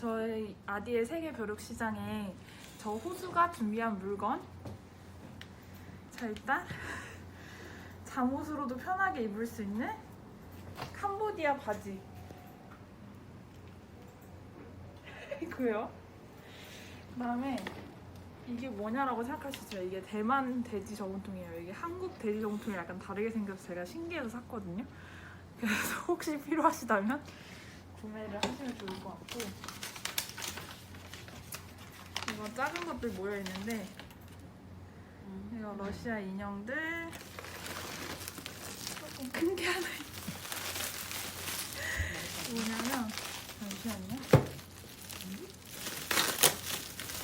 저희 아디의 세계 벼룩 시장에 저 호수가 준비한 물건. 자 일단 잠옷으로도 편하게 입을 수 있는 캄보디아 바지. 이거요. 그 다음에 이게 뭐냐라고 생각하시죠? 이게 대만 돼지 저금통이에요. 이게 한국 돼지 저금통이 약간 다르게 생겨서 제가 신기해서 샀거든요. 그래서 혹시 필요하시다면 구매를 하시면 좋을 것 같고 이거 작은 것들 모여 있는데 이거 러시아 인형들 조금 큰 게 하나 있 뭐냐면 잠시만요.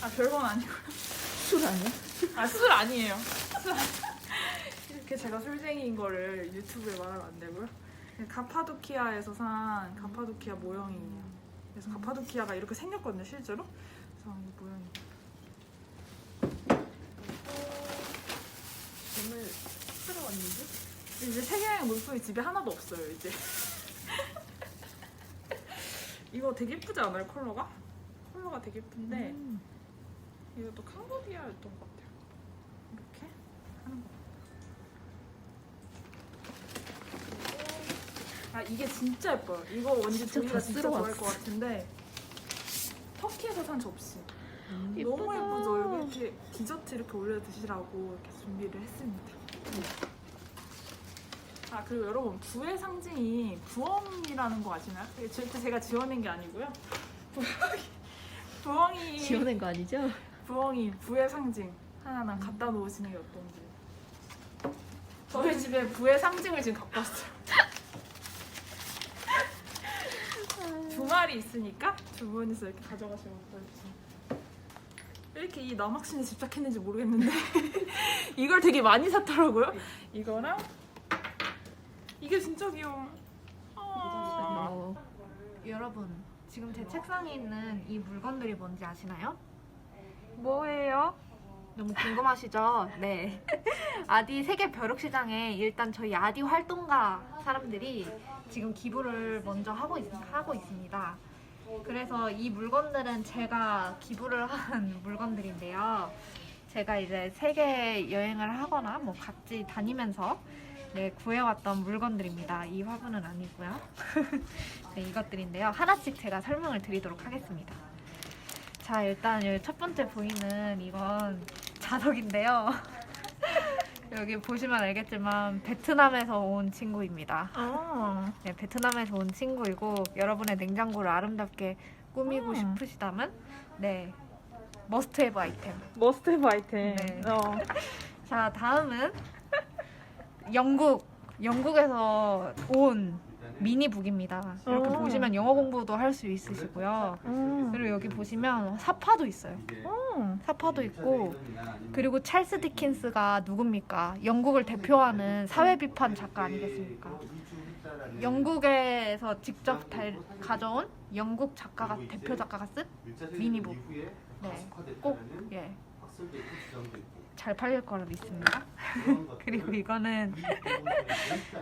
아 별건 아니고요. 술 아니야? 아 술 아니에요. 술 아니- 이렇게 제가 술쟁이인 거를 유튜브에 말하면 안 되고요. 가파도키아에서 산 가파도키아 모형이에요. 그래서 가파도키아가 이렇게 생겼거든요, 실제로. 그래서 이 모형이. 오늘 사러 왔는데? 이제 세계여행 물품이 집에 하나도 없어요, 이제. 이거 되게 예쁘지 않아요, 컬러가? 컬러가 되게 예쁜데 음. 이것도 캄보디아였던 것 같아요. 이렇게 하는 거. 아 이게 진짜 예뻐요. 이거 왠지 진짜 다 진짜 쓸어 좋아할 왔어. 것 같은데 터키에서 산 접시. 음. 너무 예쁘죠. 여기 이렇게 디저트 이렇게 올려 드시라고 이렇게 준비를 했습니다. 아 그리고 여러분 부의 상징이 부엉이라는 거 아시나요? 이게 절대 제가 지어낸 게 아니고요. 부엉이 부엉이 지어낸 거 아니죠? 부엉이 부의 상징 하나만 갖다 놓으시는 게 어떤지. 저희 집에 부의 상징을 지금 갖고 왔어요. 두 마리 있으니까 두 분이서 이렇게 가져가시면 어떨지. 왜 이렇게 이 남학신에 집착했는지 모르겠는데 이걸 되게 많이 샀더라고요. 이거랑 이게 진짜 귀여워. 아. 어. 여러분, 지금 제 책상에 있는 이 물건들이 뭔지 아시나요? 뭐예요? 너무 궁금하시죠? 네. 아디 세계 벼룩시장에 일단 저희 아디 활동가 사람들이 지금 기부를 먼저 하고, 있, 하고 있습니다. 그래서 이 물건들은 제가 기부를 한 물건들인데요. 제가 이제 세계 여행을 하거나 뭐 각지 다니면서 네, 구해왔던 물건들입니다. 이 화분은 아니고요. 네, 이것들인데요. 하나씩 제가 설명을 드리도록 하겠습니다. 자, 일단 여기 첫 번째 보이는 이건 자석인데요. 여기 보시면 알겠지만 베트남에서 온 친구입니다. 아. 네, 베트남에서 온 친구이고 여러분의 냉장고를 아름답게 꾸미고 음. 싶으시다면 네 머스트헤브 아이템. 머스트헤브 아이템. 네. 어. 자 다음은 영국 영국에서 온 미니북입니다. 이렇게 어. 보시면 영어 공부도 할 수 있으시고요. 음. 그리고 여기 보시면 사파도 있어요. 음. 사파도 있고 그리고 찰스 디킨스가 누굽니까? 영국을 대표하는 사회 비판 작가 아니겠습니까? 영국에서 직접 달, 가져온 영국 작가가 대표 작가가 쓴 미니북. 네, 꼭 예. 잘 팔릴 거라 믿습니다. 그리고 이거는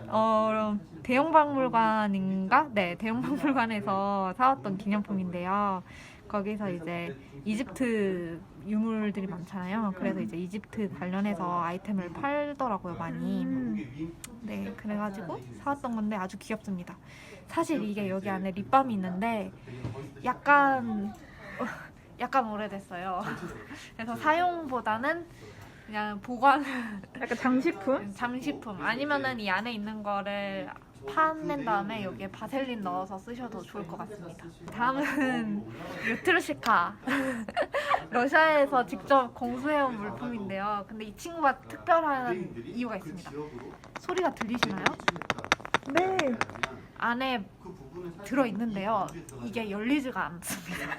어, 대형 박물관인가? 네, 대형 박물관에서 사왔던 기념품인데요. 거기서 이제 이집트 유물들이 많잖아요. 그래서 이제 이집트 관련해서 아이템을 팔더라고요, 많이. 네, 그래가지고 사왔던 건데 아주 귀엽습니다. 사실 이게 여기 안에 립밤이 있는데 약간 어, 약간 오래됐어요. 그래서 사용보다는 그냥 보관 약간 장식품? 장식품 아니면은 이 안에 있는 거를 파낸 다음에 여기에 바셀린 넣어서 쓰셔도 좋을 것 같습니다. 다음은 류트르시카. 러시아에서 직접 공수해온 물품인데요. 근데 이 친구가 특별한 이유가 있습니다. 소리가 들리시나요? 네. 안에 들어 있는데요. 이게 열리지가 않습니다.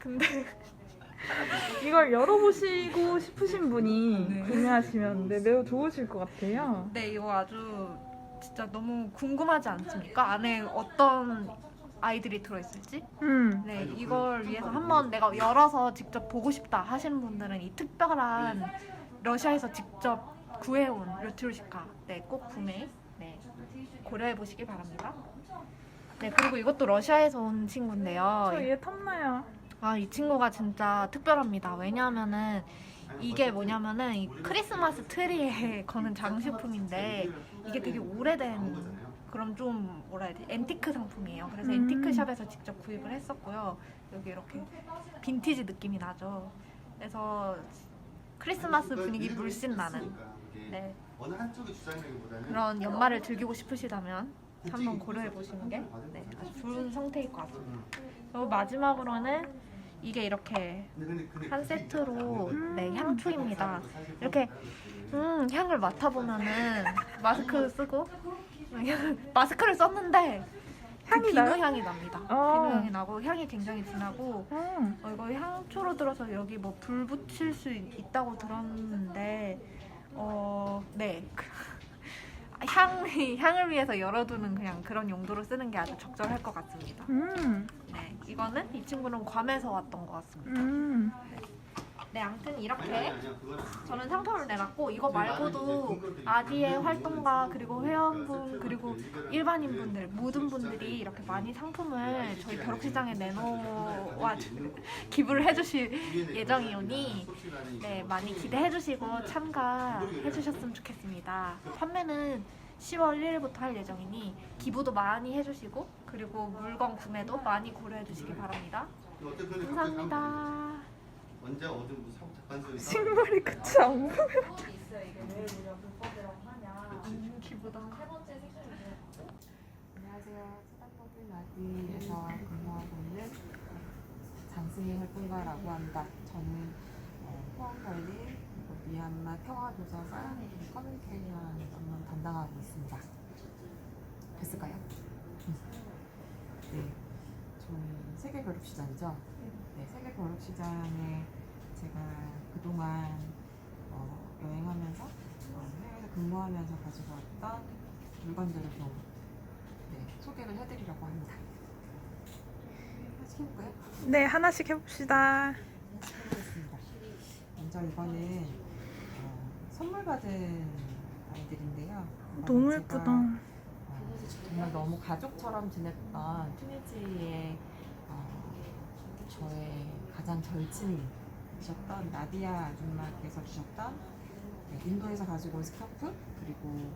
근데 이걸 열어보시고 싶으신 분이 네. 구매하시면 네, 매우 좋으실 것 같아요. 네 이거 아주 진짜 너무 궁금하지 않습니까? 안에 어떤 아이들이 들어있을지? 음. 네, 이걸 위해서 한번 내가 열어서 직접 보고 싶다 하시는 분들은 이 특별한 러시아에서 직접 구해온 르트루시카 네, 꼭 구매 네, 고려해 보시기 바랍니다. 네, 그리고 이것도 러시아에서 온 친구인데요. 저 얘 탐나요. 아, 이 친구가 진짜 특별합니다. 왜냐하면은 이게 뭐냐면은 이 크리스마스 트리에 거는 장식품인데 이게 되게 오래된 그럼 좀 뭐라 해야 돼 앤티크 상품이에요. 그래서 음. 앤티크 샵에서 직접 구입을 했었고요. 여기 이렇게 빈티지 느낌이 나죠. 그래서 크리스마스 분위기 물씬 나는 네, 그런 연말을 즐기고 싶으시다면 한번 고려해 보시는 게 네, 아주 좋은 상태일 것 같습니다. 그리고 마지막으로는 이게 이렇게 한 세트로 네, 향초입니다. 이렇게 음, 향을 맡아보면은 마스크 쓰고 마스크를 썼는데 그 향이 비누 나요? 향이 납니다. 어. 비누 향이 나고 향이 굉장히 진하고 음. 어, 이거 향초로 들어서 여기 뭐 불 붙일 수 있- 있다고 들었는데 어, 네. 향, 향을 위해서 열어두는 그냥 그런 용도로 쓰는 게 아주 적절할 것 같습니다. 음. 네, 이거는 이 친구는 괌에서 왔던 것 같습니다. 음. 네, 아무튼 이렇게 저는 상품을 내놨고 이거 말고도 아디의 활동가 그리고 회원분 그리고 일반인 분들 모든 분들이 이렇게 많이 상품을 저희 벼룩시장에 내놓아 기부를 해주실 예정이오니 네 많이 기대해 주시고 참가해 주셨으면 좋겠습니다. 판매는 10월 1일부터 할 예정이니 기부도 많이 해주시고 그리고 물건 구매도 많이 고려해 주시기 바랍니다. 감사합니다. 언제 어디 뭐 사고 작가에서 식물이 끝이 안 보여. 기부다. 안녕하세요. 수단법인 아디에서 근무하고 있는 장승희 활동가라고 합니다. 저는 어, 포항관리 그리고 미얀마 평화도서관 커뮤니케이션 업무 담당하고 있습니다. 됐을까요? 네, 저희 세계 교육 시장이죠. 네, 세계 교육 시장에 제가 그동안 어, 여행하면서 어, 해외에서 근무하면서 가지고 왔던 물건들을 좀 네, 소개를 해드리려고 합니다. 하나씩 해볼까요? 네, 하나씩 해봅시다. 해보겠습니다. 먼저 이거는 어, 선물 받은 아이들인데요. 너무 제가, 예쁘다. 어, 정말 너무 가족처럼 지냈던 튜니지의 어, 저의 가장 절친 이셨던 나디아 아줌마께서 주셨던 네, 인도에서 가지고 온 스카프 그리고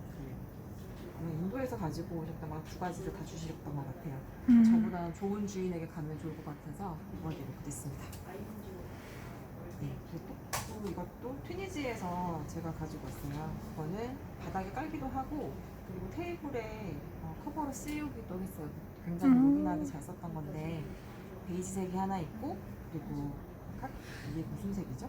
그 인도에서 가지고 오셨던 막두 가지를 다 주셨던 것 같아요. 음. 저보다 좋은 주인에게 가면 좋을 것 같아서 이번에 이렇게 됐습니다. 네, 그리고 또 이것도 튀니지에서 제가 가지고 왔어요. 이거는 바닥에 깔기도 하고 그리고 테이블에 어, 커버로 씌우기도 했어요. 굉장히 음. 무난하게 잘 썼던 건데 베이지색이 하나 있고 그리고 각 이게 무슨 색이죠?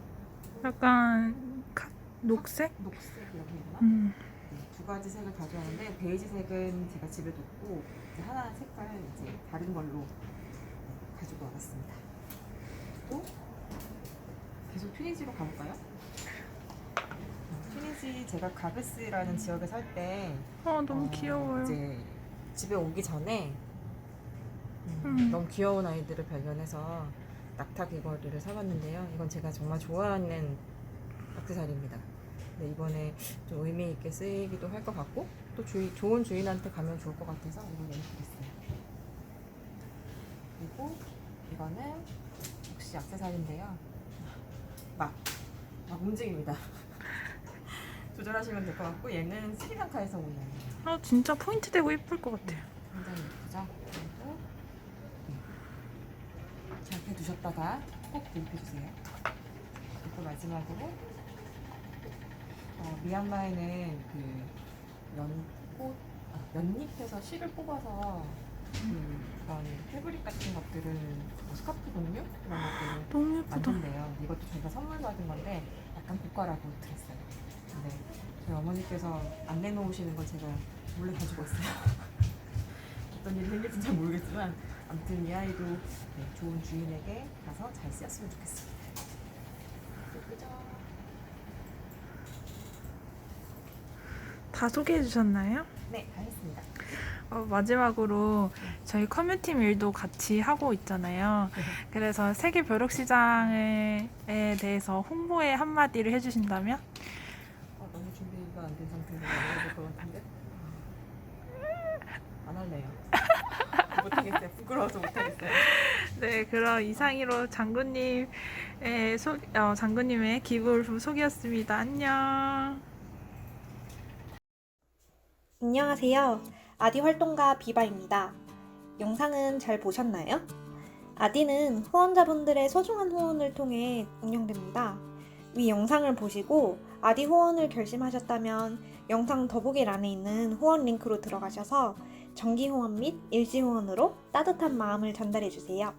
약간 카- 녹색? 녹색이라고 되나? 음. 네, 두 가지 색을 가져왔는데 베이지색은 제가 집에 뒀고 이제 하나 색깔 이제 다른 걸로 네, 가지고 와봤습니다. 또 계속 튀니지로 가볼까요? 어, 튀니지 제가 가베스라는 지역에 살때 어, 너무 어, 귀여워요. 이제 집에 오기 전에 음, 음. 너무 귀여운 아이들을 발견해서 낙타 귀걸이를 사봤는데요. 이건 제가 정말 좋아하는 악세사리입니다. 네, 이번에 좀 의미 있게 쓰이기도 할 것 같고 또 주인, 좋은 주인한테 가면 좋을 것 같아서 이걸 연습했어요. 그리고 이거는 역시 악세사리인데요. 막, 막 움직입니다. 조절하시면 될 것 같고 얘는 스리랑카에서 온 아이예요. 아, 진짜 포인트 되고 예쁠 것 같아요. 굉장히 예쁘죠? 해두셨다가 꼭 구입해주세요. 그리고 마지막으로 어, 미얀마에는 그 연꽃, 아, 연잎에서 실을 뽑아서 그 그런 패브릭 같은 것들을 뭐 스카프 종류 그런 것들을 너무 예쁘다. 만든대요. 이것도 저희가 선물 받은 건데 약간 고가라고 들었어요. 근데 저희 어머니께서 안 내놓으시는 걸 제가 몰래 가지고 왔어요. 어떤 일이 생길지 잘 모르겠지만 아무튼 이 아이도 네, 좋은 주인에게 가서 잘 쓰였으면 좋겠습니다. 예쁘죠? 다 소개해 주셨나요? 네, 다 했습니다. 어, 마지막으로 저희 커뮤니티 일도 같이 하고 있잖아요. 그래서 세계 벼룩시장에 대해서 홍보에 한마디를 해주신다면? 어, 너무 준비가 안 된 상태에서 말해야 될것 같은데? 안 할래요. 그거 네, 그럼 이상으로 장군님의 소, 어, 장군님의 기부울품 소개였습니다. 안녕. 안녕하세요. 아디 활동가 비바입니다. 영상은 잘 보셨나요? 아디는 후원자분들의 소중한 후원을 통해 운영됩니다. 위 영상을 보시고 아디 후원을 결심하셨다면 영상 더보기란에 있는 후원 링크로 들어가셔서 정기 후원 및 일시 후원으로 따뜻한 마음을 전달해 주세요.